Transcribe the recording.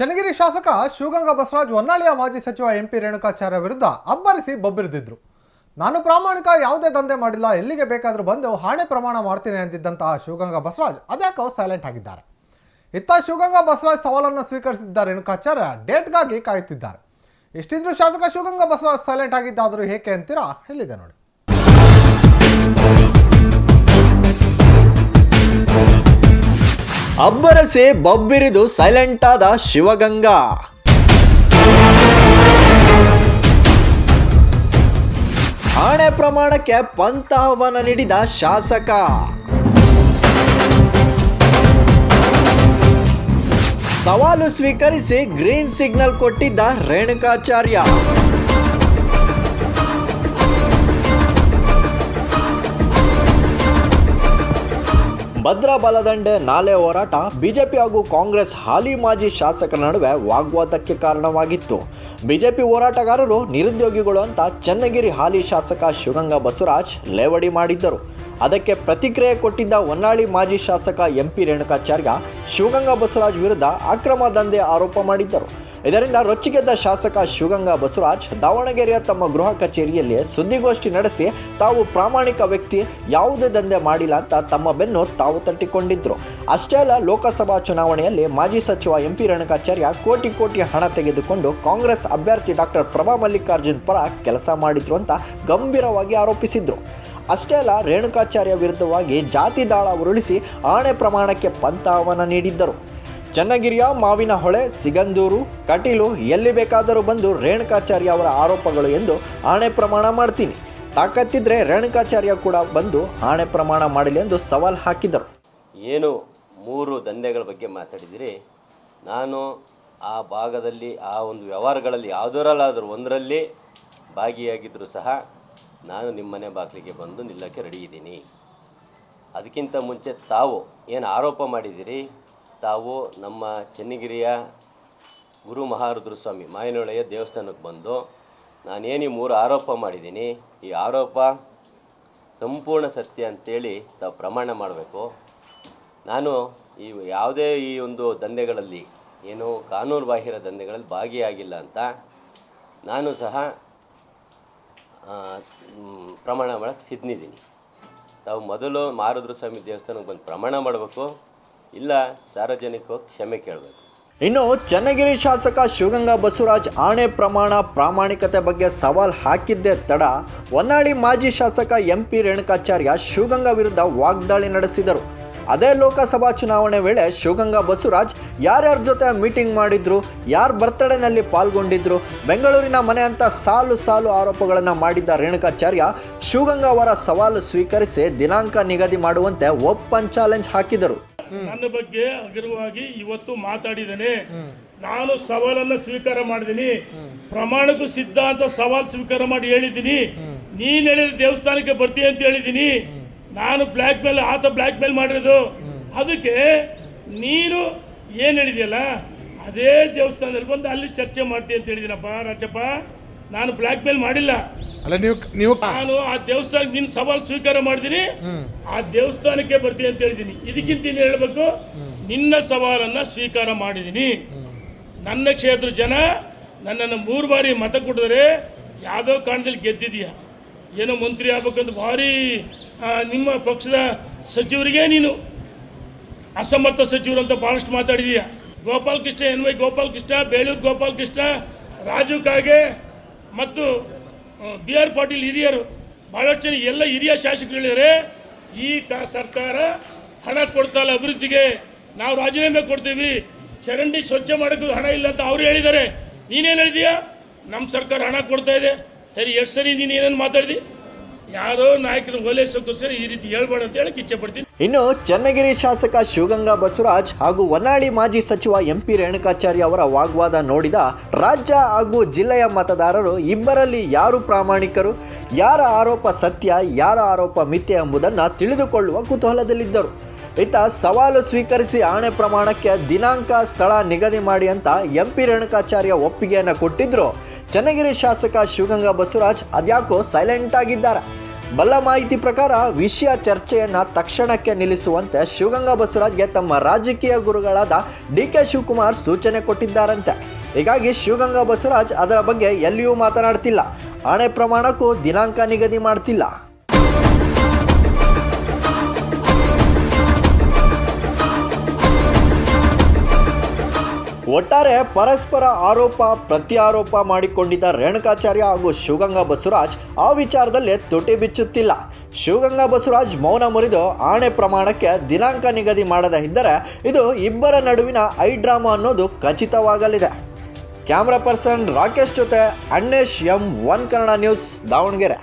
ಚನ್ನಗಿರಿ ಶಾಸಕ ಶಿವಗಂಗಾ ಬಸವರಾಜ್ ಹೊನ್ನಾಳಿಯ ಮಾಜಿ ಸಚಿವ ಎಂ ಪಿ ರೇಣುಕಾಚಾರ್ಯ ವಿರುದ್ಧ ಅಬ್ಬರಿಸಿ ಬಬ್ಬಿರಿದಿದ್ರು. ನಾನು ಪ್ರಾಮಾಣಿಕ ಯಾವುದೇ ದಂಧೆ ಮಾಡಿಲ್ಲ, ಎಲ್ಲಿಗೆ ಬೇಕಾದರೂ ಬಂದು ಹಾಣೆ ಪ್ರಮಾಣ ಮಾಡ್ತೀನಿ ಅಂತಿದ್ದಂತಹ ಶಿವಗಂಗಾ ಬಸವರಾಜ್ ಅದ್ಯಾಕೋ ಸೈಲೆಂಟ್ ಆಗಿದ್ದಾರೆ. ಇತ್ತ ಶಿವಗಂಗಾ ಬಸವರಾಜ್ ಸವಾಲನ್ನು ಸ್ವೀಕರಿಸಿದ್ದ ರೇಣುಕಾಚಾರ್ಯ ಡೇಟ್ಗಾಗಿ ಕಾಯುತ್ತಿದ್ದಾರೆ. ಇಷ್ಟಿದ್ರೂ ಶಾಸಕ ಶಿವಗಂಗಾ ಬಸವರಾಜ್ ಸೈಲೆಂಟ್ ಆಗಿದ್ದಾದರೂ ಏಕೆ ಅಂತೀರಾ? ಹೇಳಿದೆ ನೋಡಿ. ಅಬ್ಬರಸಿ ಬಬ್ಬಿರಿದು ಸೈಲೆಂಟ್ ಆದ ಶಿವಗಂಗಾ. ಆಣೆ ಪ್ರಮಾಣಕ್ಕೆ ಪಂಥಾಹ್ವಾನ ನೀಡಿದ ಶಾಸಕ. ಸವಾಲು ಸ್ವೀಕರಿಸಿ ಗ್ರೀನ್ ಸಿಗ್ನಲ್ ಕೊಟ್ಟಿದ್ದ ರೇಣುಕಾಚಾರ್ಯ. ಭದ್ರಾ ಬಲದಂಡೆ ನಾಲೆ ಹೋರಾಟ ಬಿಜೆಪಿ ಹಾಗೂ ಕಾಂಗ್ರೆಸ್ ಹಾಲಿ ಮಾಜಿ ಶಾಸಕರ ನಡುವೆ ವಾಗ್ವಾದಕ್ಕೆ ಕಾರಣವಾಗಿತ್ತು. ಬಿಜೆಪಿ ಹೋರಾಟಗಾರರು ನಿರುದ್ಯೋಗಿಗಳು ಅಂತ ಚನ್ನಗಿರಿ ಹಾಲಿ ಶಾಸಕ ಶಿವಗಂಗಾ ಬಸವರಾಜ್ ಲೇವಡಿ ಮಾಡಿದ್ದರು. ಅದಕ್ಕೆ ಪ್ರತಿಕ್ರಿಯೆ ಕೊಟ್ಟಿದ್ದ ಹೊನ್ನಾಳಿ ಮಾಜಿ ಶಾಸಕ ಎಂಪಿ ರೇಣುಕಾಚಾರ್ಯ ಶಿವಗಂಗಾ ಬಸವರಾಜ್ ವಿರುದ್ಧ ಅಕ್ರಮ ದಂಧೆ ಆರೋಪ ಮಾಡಿದ್ದರು. ಇದರಿಂದ ರೊಚ್ಚಿಗೆದ್ದ ಶಾಸಕ ಶಿವಗಂಗಾ ಬಸವರಾಜ್, ದಾವಣಗೆರೆಯ ತಮ್ಮ ಗೃಹ ಕಚೇರಿಯಲ್ಲಿ ಸುದ್ದಿಗೋಷ್ಠಿ ನಡೆಸಿ ತಾವು ಪ್ರಾಮಾಣಿಕ ವ್ಯಕ್ತಿ, ಯಾವುದೇ ದಂಧೆ ಮಾಡಿಲ್ಲ ಅಂತ ತಮ್ಮ ಬೆನ್ನು ತಾವು ತಟ್ಟಿಕೊಂಡಿದ್ರು. ಅಷ್ಟೇ ಅಲ್ಲ, ಲೋಕಸಭಾ ಚುನಾವಣೆಯಲ್ಲಿ ಮಾಜಿ ಸಚಿವ ಎಂ ಪಿ ರೇಣುಕಾಚಾರ್ಯ ಕೋಟಿ ಕೋಟಿ ಹಣ ತೆಗೆದುಕೊಂಡು ಕಾಂಗ್ರೆಸ್ ಅಭ್ಯರ್ಥಿ ಡಾಕ್ಟರ್ ಪ್ರಭಾ ಮಲ್ಲಿಕಾರ್ಜುನ್ ಪರ ಕೆಲಸ ಮಾಡಿದ್ರು ಅಂತ ಗಂಭೀರವಾಗಿ ಆರೋಪಿಸಿದ್ರು. ಅಷ್ಟೇ ಅಲ್ಲ, ರೇಣುಕಾಚಾರ್ಯ ವಿರುದ್ಧವಾಗಿ ಜಾತಿ ದಾಳ ಉರುಳಿಸಿ ಆಣೆ ಪ್ರಮಾಣಕ್ಕೆ ಪಂತಾವನ ನೀಡಿದ್ದರು. ಚನ್ನಗಿರಿಯ ಮಾವಿನ ಹೊಳೆ, ಸಿಗಂದೂರು, ಕಟೀಲು ಎಲ್ಲಿ ಬೇಕಾದರೂ ಬಂದು ರೇಣುಕಾಚಾರ್ಯ ಅವರ ಆರೋಪಗಳು ಎಂದು ಆಣೆ ಪ್ರಮಾಣ ಮಾಡ್ತೀನಿ. ತಾಕತ್ತಿದ್ರೆ ರೇಣುಕಾಚಾರ್ಯ ಕೂಡ ಬಂದು ಆಣೆ ಪ್ರಮಾಣ ಮಾಡಲಿ ಎಂದು ಸವಾಲ್ ಹಾಕಿದರು. ಏನು ಮೂರು ದಂಧೆಗಳ ಬಗ್ಗೆ ಮಾತಾಡಿದಿರಿ? ನಾನು ಆ ಭಾಗದಲ್ಲಿ, ಆ ಒಂದು ವ್ಯವಹಾರಗಳಲ್ಲಿ ಯಾವುದರಲ್ಲಾದರೂ ಒಂದರಲ್ಲಿ ಭಾಗಿಯಾಗಿದ್ದರೂ ಸಹ ನಾನು ನಿಮ್ಮನೆ ಬಾಗಿಲಿಗೆ ಬಂದು ನಿಲ್ಲಕ್ಕೆ ರೆಡಿ ಇದ್ದೀನಿ. ಅದಕ್ಕಿಂತ ಮುಂಚೆ ತಾವು ಏನು ಆರೋಪ ಮಾಡಿದ್ದೀರಿ? ತಾವು ನಮ್ಮ ಚೆನ್ನಗಿರಿಯ ಗುರು ಮಹಾರುದ್ರ ಸ್ವಾಮಿ ಮಾಯನೊಳೆಯ ದೇವಸ್ಥಾನಕ್ಕೆ ಬಂದು ನಾನೇನು ಈ ಮೂರು ಆರೋಪ ಮಾಡಿದ್ದೀನಿ, ಈ ಆರೋಪ ಸಂಪೂರ್ಣ ಸತ್ಯ ಅಂತೇಳಿ ತಾವು ಪ್ರಮಾಣ ಮಾಡಬೇಕು. ನಾನು ಈ ಯಾವುದೇ ಈ ಒಂದು ದಂಧೆಗಳಲ್ಲಿ, ಏನು ಕಾನೂನು ಬಾಹಿರ ದಂಧೆಗಳಲ್ಲಿ ಭಾಗಿಯಾಗಿಲ್ಲ ಅಂತ ನಾನು ಸಹ ಪ್ರಮಾಣ ಮಾಡೋಕ್ಕೆ ಸಿದ್ನಿದ್ದೀನಿ ತಾವು ಮೊದಲು ಮಾರುದ್ರ ಸ್ವಾಮಿ ದೇವಸ್ಥಾನಕ್ಕೆ ಬಂದು ಪ್ರಮಾಣ ಮಾಡಬೇಕು. ಇಲ್ಲ, ಸಾರ್ವಜನಿಕ ಕ್ಷಮೆ ಕೇಳಬೇಕು. ಇನ್ನು ಚನ್ನಗಿರಿ ಶಾಸಕ ಶಿವಗಂಗಾ ಬಸವರಾಜ್ ಆಣೆ ಪ್ರಮಾಣ ಪ್ರಾಮಾಣಿಕತೆ ಬಗ್ಗೆ ಸವಾಲ್ ಹಾಕಿದ್ದೇ ತಡ. ಹೊನ್ನಾಳಿ ಮಾಜಿ ಶಾಸಕ ಎಂ ಪಿ ರೇಣುಕಾಚಾರ್ಯ ಶಿವಗಂಗಾ ವಿರುದ್ಧ ವಾಗ್ದಾಳಿ ನಡೆಸಿದರು. ಅದೇ ಲೋಕಸಭಾ ಚುನಾವಣೆ ವೇಳೆ ಶಿವಗಂಗಾ ಬಸವರಾಜ್ ಯಾರ್ಯಾರ ಜೊತೆ ಮೀಟಿಂಗ್ ಮಾಡಿದ್ರು, ಯಾರ ಬರ್ತಡೇನಲ್ಲಿ ಪಾಲ್ಗೊಂಡಿದ್ರು, ಬೆಂಗಳೂರಿನ ಮನೆ ಅಂತ ಸಾಲು ಸಾಲು ಆರೋಪಗಳನ್ನು ಮಾಡಿದ್ದ ರೇಣುಕಾಚಾರ್ಯ ಶಿವಗಂಗಾ ಅವರ ಸವಾಲು ಸ್ವೀಕರಿಸಿ ದಿನಾಂಕ ನಿಗದಿ ಮಾಡುವಂತೆ ಓಪನ್ ಚಾಲೆಂಜ್ ಹಾಕಿದರು. ನನ್ನ ಬಗ್ಗೆ ಹಗುರವಾಗಿ ಇವತ್ತು ಮಾತಾಡಿದ್ದೇನೆ. ನಾನು ಸವಾಲನ್ನ ಸ್ವೀಕಾರ ಮಾಡಿದೀನಿ ಪ್ರಮಾಣಕ್ಕೂ ಸಿದ್ಧ ಅಂತ ಸವಾಲ್ ಸ್ವೀಕಾರ ಮಾಡಿ ಹೇಳಿದ್ದೀನಿ. ನೀನ್ ಹೇಳಿದ ದೇವಸ್ಥಾನಕ್ಕೆ ಬರ್ತೀಯ ಅಂತ ಹೇಳಿದ್ದೀನಿ. ನಾನು ಬ್ಲ್ಯಾಕ್ ಮೇಲ್ ಆತ ಬ್ಲ್ಯಾಕ್ ಮೇಲ್ ಮಾಡಿರೋದು. ಅದಕ್ಕೆ ನೀನು ಏನು ಹೇಳಿದೆಯಲ್ಲ ಅದೇ ದೇವಸ್ಥಾನದಲ್ಲಿ ಬಂದು ಅಲ್ಲಿ ಚರ್ಚೆ ಮಾಡ್ತೀನಿ ಅಂತ ಹೇಳಿದ್ದೀನಪ್ಪ ರಾಜಪ್ಪ. ನಾನು ಬ್ಲ್ಯಾಕ್ ಮೇಲ್ ಮಾಡಿಲ್ಲ. ಅಲ್ಲ ನೀವು ನೀವು ನಾನು ಆ ದೇವಸ್ಥಾನಕ್ಕೆ ನಿನ್ನ ಸವಾಲು ಸ್ವೀಕಾರ ಮಾಡಿದ್ದೀನಿ ಆ ದೇವಸ್ಥಾನಕ್ಕೆ ಬರ್ತೀನಿ ಅಂತ ಹೇಳಿದ್ದೀನಿ ಇದಕ್ಕಿಂತ ಏನು ಹೇಳಬೇಕು ನಿನ್ನ ಸವಾಲನ್ನು ಸ್ವೀಕಾರ ಮಾಡಿದ್ದೀನಿ ನನ್ನ ಕ್ಷೇತ್ರ ಜನ ನನ್ನನ್ನು ಮೂರು ಬಾರಿ ಮತ ಕೊಟ್ಟಿದ್ರೆ ಯಾವುದೋ ಕಾರಣದಲ್ಲಿ ಗೆದ್ದಿದೀಯ. ಏನೋ ಮಂತ್ರಿ ಆಗ್ಬೇಕಂತ ಭಾರಿ ನಿಮ್ಮ ಪಕ್ಷದ ಸಚಿವರಿಗೆ ನೀನು ಅಸಮರ್ಥ ಸಚಿವರು ಅಂತ ಭಾಳಷ್ಟು ಮಾತಾಡಿದೀಯ. ಗೋಪಾಲ್ ಕೃಷ್ಣ ಎನ್ ವೈ ಗೋಪಾಲ್ ಕೃಷ್ಣ ಬೇಳೂರು ಗೋಪಾಲ್ ಕೃಷ್ಣ ರಾಜು ಕಾಗೆ ಮತ್ತು ಬಿ ಆರ್ ಪಾಟೀಲ್ ಹಿರಿಯರು ಭಾಳಷ್ಟು ಜನ ಎಲ್ಲ ಹಿರಿಯ ಶಾಸಕರು ಹೇಳಿದರೆ ಈ ಕಾ ಸರ್ಕಾರ ಹಣ ಕೊಡ್ತಾ ಇಲ್ಲ ಅಭಿವೃದ್ಧಿಗೆ. ನಾವು ರಾಜೀನಾಮೆ ಕೊಡ್ತೀವಿ. ಚರಂಡಿ ಸ್ವಚ್ಛ ಮಾಡೋಕ್ಕೂ ಹಣ ಇಲ್ಲ ಅಂತ ಅವ್ರು ಹೇಳಿದ್ದಾರೆ. ನೀನೇನು ಹೇಳಿದೀಯಾ ನಮ್ಮ ಸರ್ಕಾರ ಹಣ ಕೊಡ್ತಾ ಇದೆ. ಸರಿ, ಎಷ್ಟು ಸರಿ ನೀನು ಏನೇನು ಮಾತಾಡಿದಿ? ಯಾರೋ ನಾಯಕನ ಓಲೈಸೋಕ್ಕೋಸ್ಕರ ಈ ರೀತಿ ಅಂತ ಹೇಳಕ್ಕೆ ಇಚ್ಛೆ ಪಡ್ತೀನಿ ಇನ್ನು ಚನ್ನಗಿರಿ ಶಾಸಕ ಶಿವಗಂಗಾ ಬಸವರಾಜ್ ಹಾಗೂ ಹೊನ್ನಾಳಿ ಮಾಜಿ ಸಚಿವ ಎಂಪಿ ರೇಣುಕಾಚಾರ್ಯ ಅವರ ವಾಗ್ವಾದ ನೋಡಿದ ರಾಜ್ಯ ಹಾಗೂ ಜಿಲ್ಲೆಯ ಮತದಾರರು ಇಬ್ಬರಲ್ಲಿ ಯಾರು ಪ್ರಾಮಾಣಿಕರು, ಯಾರ ಆರೋಪ ಸತ್ಯ, ಯಾರ ಆರೋಪ ಮಿಥ್ಯ ಎಂಬುದನ್ನು ತಿಳಿದುಕೊಳ್ಳುವ ಕುತೂಹಲದಲ್ಲಿದ್ದರು. ಇತ್ತ ಸವಾಲು ಸ್ವೀಕರಿಸಿ ಆಣೆ ಪ್ರಮಾಣಕ್ಕೆ ದಿನಾಂಕ ಸ್ಥಳ ನಿಗದಿ ಮಾಡಿ ಅಂತ ಎಂಪಿ ರೇಣುಕಾಚಾರ್ಯ ಒಪ್ಪಿಗೆಯನ್ನು ಕೊಟ್ಟಿದ್ರು. ಚನ್ನಗಿರಿ ಶಾಸಕ ಶಿವಗಂಗಾ ಬಸವರಾಜ್ ಅದ್ಯಾಕೋ ಸೈಲೆಂಟ್ ಆಗಿದ್ದಾರೆ. ಬಲ್ಲ ಮಾಹಿತಿ ಪ್ರಕಾರ ವಿಷಯ ಚರ್ಚೆಯನ್ನ ತಕ್ಷಣಕ್ಕೆ ನಿಲ್ಲಿಸುವಂತೆ ಶಿವಗಂಗಾ ಬಸವರಾಜ್ಗೆ ತಮ್ಮ ರಾಜಕೀಯ ಗುರುಗಳಾದ ಡಿ ಕೆ ಶಿವಕುಮಾರ್ ಸೂಚನೆ ಕೊಟ್ಟಿದ್ದಾರಂತೆ. ಹೀಗಾಗಿ ಶಿವಗಂಗಾ ಬಸವರಾಜ್ ಅದರ ಬಗ್ಗೆ ಎಲ್ಲಿಯೂ ಮಾತನಾಡ್ತಿಲ್ಲ. ಆಣೆ ಪ್ರಮಾಣಕ್ಕೂ ದಿನಾಂಕ ನಿಗದಿ ಮಾಡ್ತಿಲ್ಲ. ಒಟ್ಟಾರೆ ಪರಸ್ಪರ ಆರೋಪ, ಪ್ರತ್ಯಾರೋಪ ಮಾಡಿಕೊಂಡಿದ್ದ ರೇಣುಕಾಚಾರ್ಯ ಹಾಗೂ ಶಿವಗಂಗಾ ಬಸವರಾಜ್ ಆ ವಿಚಾರದಲ್ಲಿ ತುಟಿ ಬಿಚ್ಚುತ್ತಿಲ್ಲ. ಶಿವಗಂಗಾ ಬಸವರಾಜ್ ಮೌನ ಮುರಿದು ಆಣೆ ಪ್ರಮಾಣಕ್ಕೆ ದಿನಾಂಕ ನಿಗದಿ ಮಾಡದ ಇದ್ದರೆ ಇದು ಇಬ್ಬರ ನಡುವಿನ ಐ ಡ್ರಾಮಾ ಅನ್ನೋದು ಖಚಿತವಾಗಲಿದೆ. ಕ್ಯಾಮ್ರಾ ಪರ್ಸನ್ ರಾಕೇಶ್ ಜೊತೆ Annesh M one Kannada news Davanagere.